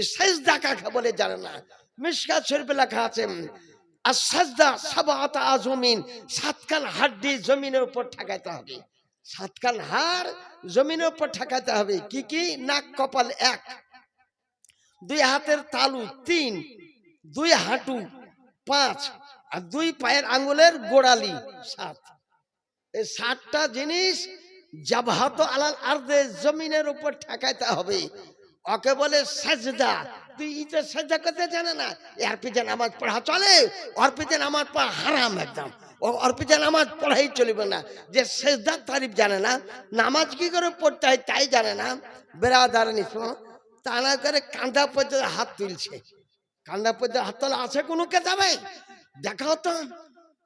ওই সেজদা কাকে বলে জানে না? মিসকাত শরীফে লেখা আছে আর সাজদা সাবাতা আজমিন, সাতখান হাড্ডি জমিনের উপর ঠেকাইতে হবে। সাতখান হাড় জমিনের উপর ঠেকাইতে হবে। কি কি? নাক, কপাল এক, দুই হাতের তালু তিন, দুই হাঁটু পাঁচ, আর দুই পায়ের আঙ্গুলের গোড়ালি সাত। এই সাতটা জিনিস জাবাহাত আলাল আর্দে জমিনের উপর ঠেকাইতে হবে। ওকে বলে সাজদা। তুই ইতে সাজদা করতে জানে না এর পিছনে নামাজ পড়া চলে ওর পিছনে নামাজ পড়া হারাম একদম। ও পিছনে নামাজ পড়াই চলবে না। যে সেজদার তারিফ জানে না, নামাজ কি করে পড়তে হয় তাই জানে না। বেড়াদার শোনো, তা না করে কান্দা পর্যন্ত হাত তুলছে। কান্দা পর্যন্ত হাত তোলা আছে কোনো কেতাবে? দেখাও তো।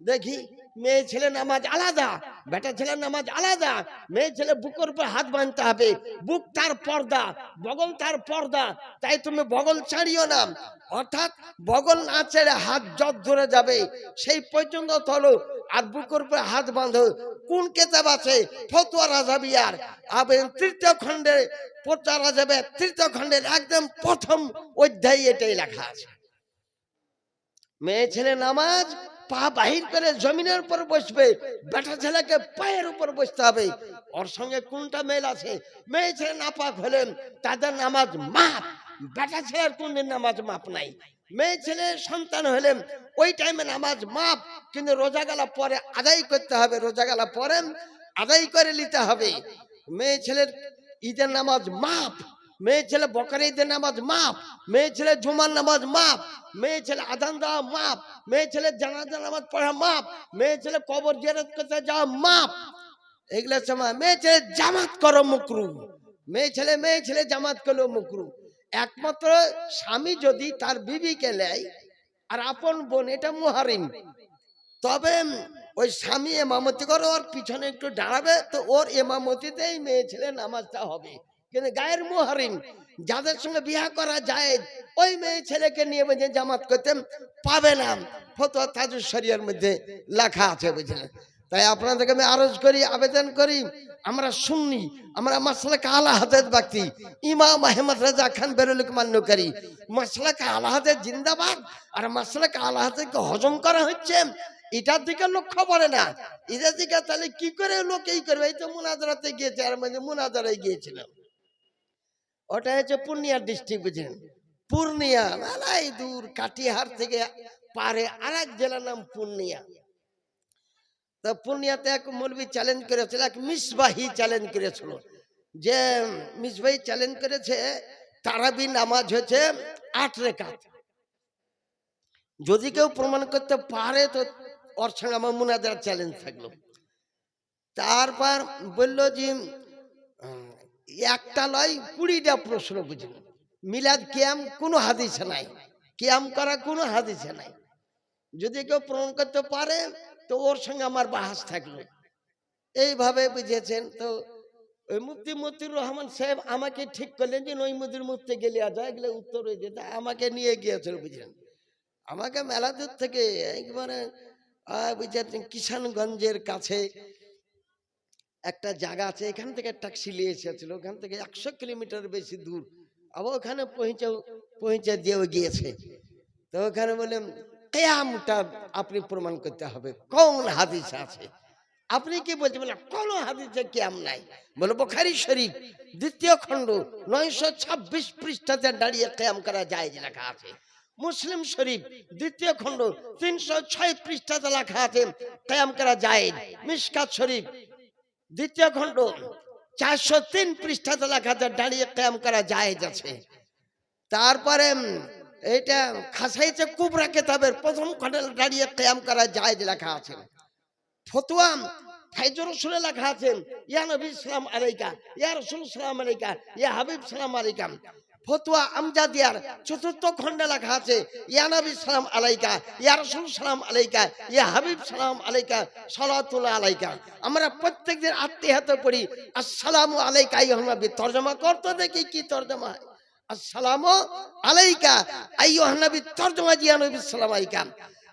দেখি মেয়ে ছেলে নামাজ আলাদা, বেটা ছেলে নামাজ আলাদা, মেয়ে ছেলে বুকের উপর হাত বাঁধতে হবে, বুক তার পর্দা, বগল তার পর্দা, তাই তুমি বগল ছাড়িও না। অর্থাৎ বগল না ছেড়ে হাত জট ধরে যাবে, সেই পর্যন্ত তলো আর বুকের উপর হাত বাঁধো। কোন কেতাব আছে? ফতুয়া রাজাবিয়ার আবেন তৃতীয় খণ্ডে, ফতুয়া রাজাবে তৃতীয় খণ্ডের একদম প্রথম অধ্যায় এটাই লেখা আছে। মেয়ে ছেলে নামাজ পা বাহির করে জমিনের উপর বসবে, বেটা ছেলেকে পায়ের উপর বসতে হবে। ওর সঙ্গে কোনটা মেল আছে? মেয়ে ছেলে নাপাক হলেন, তাদের নামাজ মাপ বেটা ছেলের কোনদিন নামাজ মাপ নাই। মেয়ে ছেলে সন্তান হলেন, ওই টাইমে নামাজ মাপ কিন্তু রোজা গেলা পরে আদায় করতে হবে রোজা গেলা পরে আদায় করে নিতে হবে। মেয়ে ছেলের ঈদের নামাজ মাপ মেয়ে ছেলে বকরে ঈদের নামাজ মাপ মেয়ে ছেলে জুমার নামাজ মাপ মেয়ে ছেলে আদান দেওয়া মাপ মেয়ে ছেলে জানাজা নামাজ পড়া মাপ মেয়ে ছেলে কবর জিয়ারত করতে যাওয়া মাপ এগুলো সময় মেয়ে ছেলে জামাত করো মুকরু, মেয়ে ছেলে মেয়ে ছেলে জামাত করল মুকরু। একমাত্র স্বামী যদি তার বিবিকে নেয় আর আপন বোন, এটা মুহারিম। তবে ওই স্বামী এমামতি করে, ওর পিছনে একটু দাঁড়াবে, তো ওর এমামতিতেই মেয়ে ছেলে নামাজটা হবে। কিন্তু গায়ের মুহারিম, যাদের সঙ্গে বিয়া করা যায়, ওই মেয়ে ছেলেকে নিয়ে বুঝে জামাত করতে পাবে না। ফতোয়া তাজুর শরিয়ার মধ্যে লেখা আছে বুঝলেন তাই আপনাদেরকে আমি আরজ করি, আবেদন করি, আমরা শুননি আমরা মাসলা কালা হাতের ব্যক্তি, ইমাম আহমদ রাজা খান বেরুলুক মান্য করি মাসলা কালা হাতের জিন্দাবাদ আর মাসলা কালা হাতেরকে হজম করা হচ্ছে, এটার দিকে লক্ষ্য পড়ে না। এটার দিকে তাহলে কি করে লোক এই করবে? এই তো মুনাজারাতে গিয়েছে আর মানে মুনাজারায় গিয়েছিলাম ওটা হচ্ছে পূর্ণিয়া ডিস্ট্রিক্ট বুঝলেন? পূর্ণিয়া, মেলাই দূর, কাটিহার থেকে পারে আর এক জেলার নাম পূর্ণিয়া। তো পূর্ণিয়াতে এক মৌলবি চ্যালেঞ্জ করেছিল, এক মিসবাহি চ্যালেঞ্জ করেছিল। যে মিসবাহি চ্যালেঞ্জ করেছে তারাবি নামাজ হচ্ছে আট রেখাত। যদি কেউ প্রমাণ করতে পারে, তো ওর সঙ্গে আমার মুনাজার চ্যালেঞ্জ থাকল। তারপর বলল যে একটা নয়, কুড়িটা প্রশ্ন বুঝল। মিলাদ কিয়াম কোনো হাদিসে নাই। কিয়াম করা কোনো হাদিসে নাই। যদি কেউ প্রমাণ করতে পারে, তো ওর সঙ্গে আমার বাহাস থাকল এইভাবে বুঝেছেন তো? ওই মুফতি মতিউর রহমান সাহেব আমাকে ঠিক করলেন যে ওই মুদির মুফতে গেলে আজ এগুলো উত্তর হয়ে যেত, আমাকে নিয়ে গিয়েছিল বুঝলেন। আমাকে মেলা দূর থেকে একবারে বুঝেছেন, কিষানগঞ্জের কাছে একটা জায়গা আছে, এখান থেকে ট্যাক্সি নিয়ে এসেছিল ওখান থেকে একশো কিলোমিটার বেশি দূর। আবার ওখানে পৌঁছে পৌঁছে দিয়েও গিয়েছে। তো ওখানে বললাম কেয়ামটা আপনি প্রমাণ করতে হবে। কোন হাদিস আছে? আপনি কি বলছেন বলে কোন হাদিসে কেয়াম নাই। বলে, বোখারি শরীফ, দ্বিতীয় খণ্ড, নয়শো ছাব্বিশ পৃষ্ঠাতে দাঁড়িয়ে কেয়াম করা যায় লেখা আছে। মুসলিম শরীফ, দ্বিতীয় খণ্ড, তিনশো ছয় পৃষ্ঠাতে লেখা আছে, কেয়াম করা যায় মিসকাত শরীফ দ্বিতীয় খণ্ড, চারশো তিন পৃষ্ঠাতে লেখা আছে, দাঁড়িয়ে ক্যাম করা যায় আছে। তারপরে এইটা খাসাইছে কুবরা কেতাবের প্রথম খণ্ডে দাঁড়িয়ে ক্যাম করা যায় লেখা আছে। ফতোয়া ফাইজুর রসুলে লেখা আছে, ইয়া নবী সালাম আলাইকা, ইয়া রসুল সালাম আলাইকা, ইয়া হাবিব সালাম আলাইকা। ফতুয়া আমজাদিয়ার চতুর্থ খণ্ডে লেখা আছে, ইয়া নবী সালাম আলাইকা, ইয়া রসুল সালাম আলাইকা, ইয়া হাবিব সালাম আলাইকা সালাতুল্লাহ আলাইকা। আমরা প্রত্যেকদিন আত্মীয়ত করি আসসালামু আলাইকা ইয়া নবী, তর্জমা করতে দেখি কি তর্জমা আসসালামু আলাইকা আইয়ুহান নবী, তরজমা জিয়া নবী সালাম আলাইকা।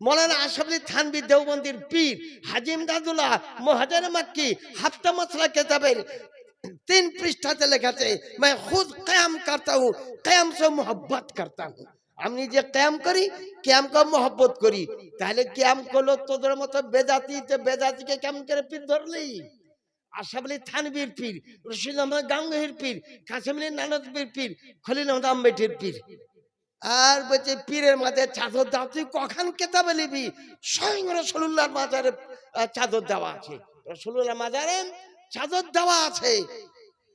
মৌলানা আশরাফ আলী থানভী দেওবন্দির পীর হাজিম দাদুল্লাহ মহাজার মাক্কি হাফতা মসলা কেতাবের তিন পৃষ্ঠাতে লেখা আছে मैं खुद कयाम करता हूँ कयाम से मोहब्बत करता हूँ আমি নিজে ক্যাম করি ক্যামকে মহব্বত করি তাহলে ক্যাম করলো তোদের মতো বেদাতি তো বেদাতিকে কেমন করে পীর ধরলি আশাফ আলী থানবীর পীর রশিদ আহমদ গাঙ্গহির পীর কাসিম আলী নানদবীর পীর খলিল আহমদ আম্বেটির পীর আর বলছে, পীরের মাঝে চাদর দাও, তুই কখন কেতাবে নিবি? স্বয়ং রসুল্লাহর মাজারে চাদর দেওয়া আছে। রসুল্লাহ মাজারে চাদর দেওয়া আছে।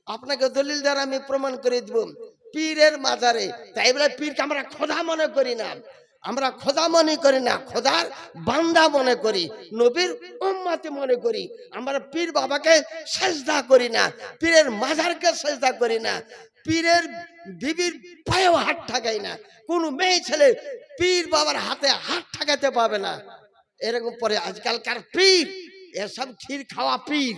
আপনাকে দলিল দ্বারা আমি প্রমাণ করে দিব, পীরের মাজারে, তাই বলে পীরকে আমরা খোদা মনে করি না। আমরা খোদা মনে করি না, খোদার বান্দা মনে করি, নবীর উম্মাতে মনে করি। আমরা পীর বাবাকে সেজদা করি না, পীরের মাজারকে সেজদা করি না, পীরের বিবির পায়েও হাত ঠাকাই না। কোন মেয়ে ছেলে পীর বাবার হাতে হাত ঠাকাতে পাবে না। এরকম পরে আজকালকার পীর, এসব ক্ষীর খাওয়া পীর।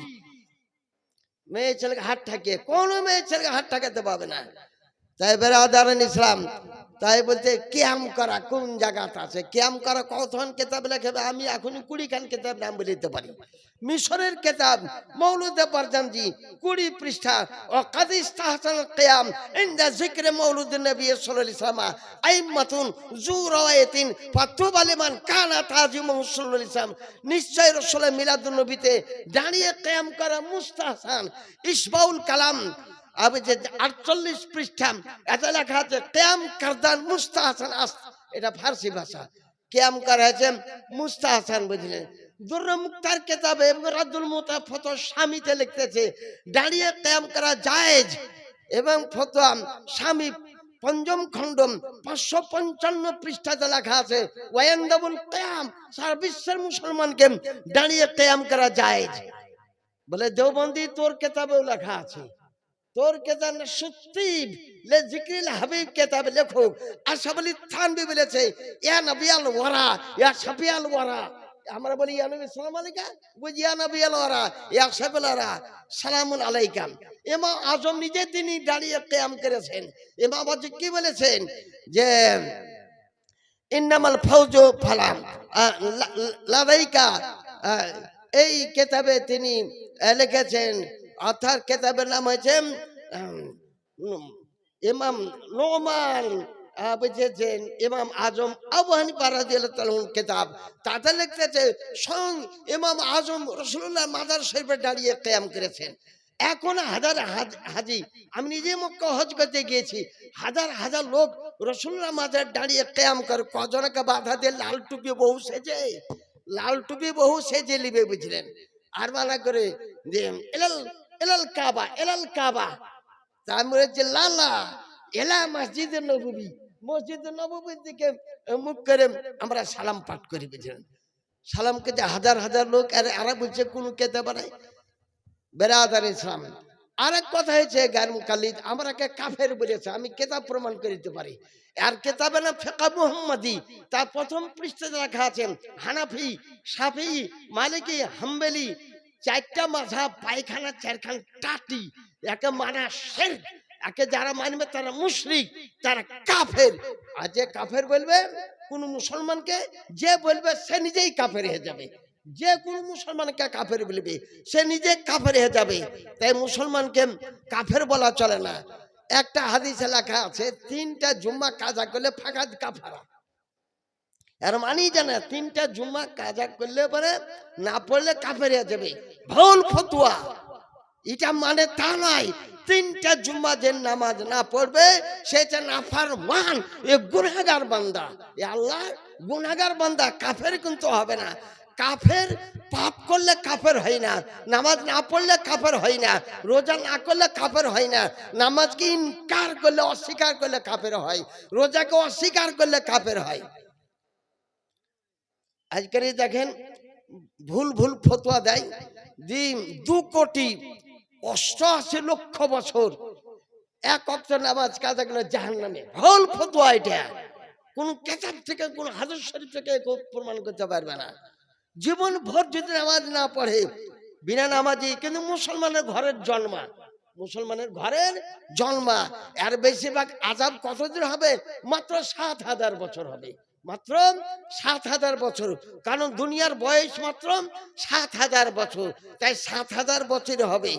মেয়ে ছেলেকে হাত ঠাকিয়ে, কোনো মেয়ে ছেলেকে হাত ঠাকাতে পাবে না। তাই বেরাদারান ইসলাম, তাই বলতে ক্যাম করা, কোন জায়গাটা আছে? ক্যাম করা কতক্ষণ কেতাব লেখাবে? আমি এখনই কুড়ি খান কেতাব নাম বলে পারি। মিশরের কেতাব, মৌলুদে পারজামজি, কুড়ি পৃষ্ঠা ও কাদিস তাহসান কিয়াম ইনদা জিক্রে মৌলুদ্দিন নবী সাল্লাল্লাহু আলাইহি ওয়াসাল্লাম আইমাতুন জুরায়াতিন ফাতুব আলিমান কানা তাজি আলাইহি ওয়াসাল্লাম নিশ্চয় রাসূলের মিলাদুন নবীতে দাঁড়িয়ে কিয়াম করা মুস্তাহসান ইসবাউল কালাম আমি যে আটচল্লিশ পৃষ্ঠা এত লেখা আছে, কেয়াম কারদান মুস্তাহাসান আস। এটা ফার্সি ভাষা। কেয়াম করা হয়েছে? মুস্তাহাসান বুঝলেন। কেতাবে ফতো স্বামীতে লিখতেছে, দাঁড়িয়ে কেয়াম করা জায়েজ এবং ফতোয়া স্বামী পঞ্চম খণ্ডম পাঁচশো পঞ্চান্ন পৃষ্ঠাতে লেখা আছে বিশ্বের মুসলমানকে দাঁড়িয়ে কেয়াম করা জায়েজ। বলে, দেওবন্দি তোর কেতাবেও লেখা আছে। তোর কেতাব না সত্যি লে জিক্রিল হাবিব কেতাব লেখক আশাফ আলী থানবি বলেছে, ইয়া নবিয়াল ওয়ারা, ইয়া শাফিয়াল ওয়ারা। আমরা বলি, ইয়া নবী, সালাম আলাইকা? বুঝি, ইয়া নবিয়াল ওয়ারা, ইয়া শাফিল ওয়ারা, সালামুন আলাইকাম। ইমাম আজম নিজে তিনি দাঁড়িয়ে কেয়াম করেছেন। ইমাম আজম কি বলেছেন? যে, ইন্নামাল ফৌজু ফালাম। লাদাইকা এই কেতাবে তিনি লিখেছেন অর্থাৎ কেতাবের নাম হয়েছে ইমাম নোমান। বুঝেছেন ইমাম আজম আবু হানিফা তাআলা কেতাব, তাতে লিখতেছে স্বয়ং ইমাম আজম রসুল্লাহ মাদার শরীফে দাঁড়িয়ে কেয়াম করেছেন। এখন হাজার হাজ- আমি নিজে মক্কা হজ করতে গিয়েছি, হাজার হাজার লোক রসুল্লাহ মাজার দাঁড়িয়ে কেয়াম করে কজনকে বাধা দিয়ে লাল টুপি বহু সেজে, লাল টুপি বহু সেজে লিবে বুঝলেন। আর মানা করে যে এলাল কাবা এলাল কাবা। তারপরে যে লালা, এলা মসজিদের নবী মসজিদের নবীর দিকে মুখ করে আমরা সালাম পাঠ করি, বুঝলেন? সালামকে যে হাজার হাজার লোক, আর আরা বলছে, কোন কেতে পারে বেরাদার ইসলাম। আরেক কথা হয়েছে গার মুকাল্লিদ আমরাকে কাফের বলেছে, আমি কেতাব প্রমাণ করিতে পারি। আর কেতাবে না ফেকা মুহাম্মাদি। তার প্রথম পৃষ্ঠে লেখা আছে হানাফি সাফি মালিকি, হাম্বেলি চারটা মাঝা পায়খানা, চারখান টাটি একে মানা শের একে যারা মানবে তারা মুশরিক, তারা কাফের। আর যে কাফের বলবে, কোন মুসলমানকে যে বলবে সে নিজেই কাফের হয়ে যাবে। যে কোনো মুসলমানকে কাফের বলবে, সে নিজে কাফের হয়ে যাবে। তাই মুসলমানকে কাফের বলা চলে না। একটা হাদিসে লেখা আছে, তিনটা জুম্মা কাজা করলে ফাঁকাত কাফারা। এর মানেই জানে, তিনটা জুম্মা কাজা করলে পরে, না পড়লে কাফের হয়ে যাবে। ভুল ফতুয়া। এটা মানে তা নয়, তিনটা জুম্মা যে নামাজ না পড়বে সেটা নাফার মান এ গুনাগার বান্দা। এ আল্লাহ গুনাগার বান্দা, কাফের কিন্তু হবে না। কাফের পাপ করলে কাফের হয় না, নামাজ না পড়লে কাফের হয় না, রোজা না করলে কাফের হয় না, নামাজকে ইনকার করলে, অস্বীকার করলে কাফের হয়, রোজাকে অস্বীকার করলে কাফের হয়। আজকের দেখেন, ভুল ভুল ফতোয়া দেয় দিন দু কোটি অষ্টআশি লক্ষ বছর, এক অক্ট নামাজ কাজা গেলে জাহান নামে ভুল ফতোয়া এটা। কোন কেতাব থেকে, কোন হাজার শরীফ থেকে প্রমাণ করতে পারবে না। জীবন ভর যদি নামাজ না পড়ে, বিনা নামাজি, কিন্তু মুসলমানের ঘরের জন্মা, মুসলমানের ঘরের জন্মা, এর বেশিরভাগ আজাব কতদিন হবে? মাত্র সাত হাজার বছর হবে। মাত্র সাত হাজার বছর। কারণ দুনিয়ার বয়স মাত্র সাত হাজার বছর। তাই সাত হাজার বছর হবে।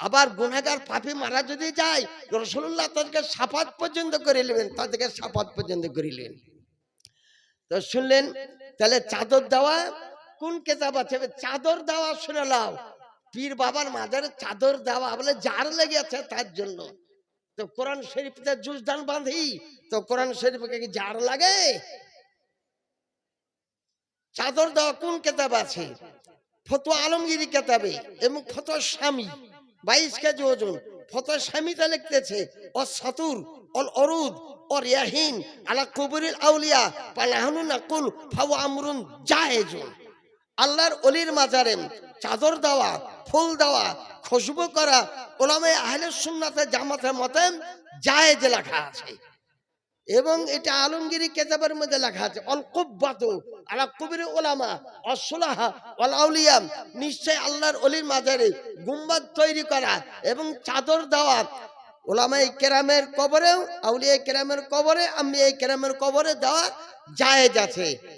আবার গুনাগার পাপি মারা যদি যায় রসুল্লাহ তাদেরকে সাফাত পর্যন্ত করে নেবেন তাদেরকে সাফাত পর্যন্ত করে নেবেন তো শুনলেন, তাহলে চাদর দেওয়া কোন কেতাব আছে? চাদর দেওয়া শুনে লাও পীর বাবার মাজারে চাদর দেওয়া বলে যার লেগে আছে তার জন্য। তো কোরআন শরীফতে জুজদান বাঁধি। তো কোরআন শরীফকে কি জার লাগে? চাদর দেওয়া কোন কেতাব আছে? ফতো আলমগিরি কেতাবে। এবং ফতো স্বামী, বাইশ কেজি ওজন। ফতো স্বামীতে লিখতেছে ও সাতুর অল অরুদ ও রিয়াহিন আলা কবরিল আউলিয়া, পালাহানু নাকুল ফাও আমরুন জাহেজুন আল্লাহর অলির মাজারে চাদর দেওয়া, ফুল দেওয়া, খুশবু করা ওলামে আহলে সুন্নাতে জামাতের মতে জায়েজ লেখা আছে। এবং এটা আলমগিরি কেতাবের মধ্যে লেখা আছে, অল কুব্বাত আলা কবির ওলামা অসলাহা অল আউলিয়াম নিশ্চয় আল্লাহর অলির মাঝারে গুম্বাদ তৈরি করা এবং চাদর দেওয়া। ওলামাই কেরামের কবরেও, আউলিয়া কেরামের কবরে আমি এই কেরামের কবরে দেওয়া জায়েজ আছে।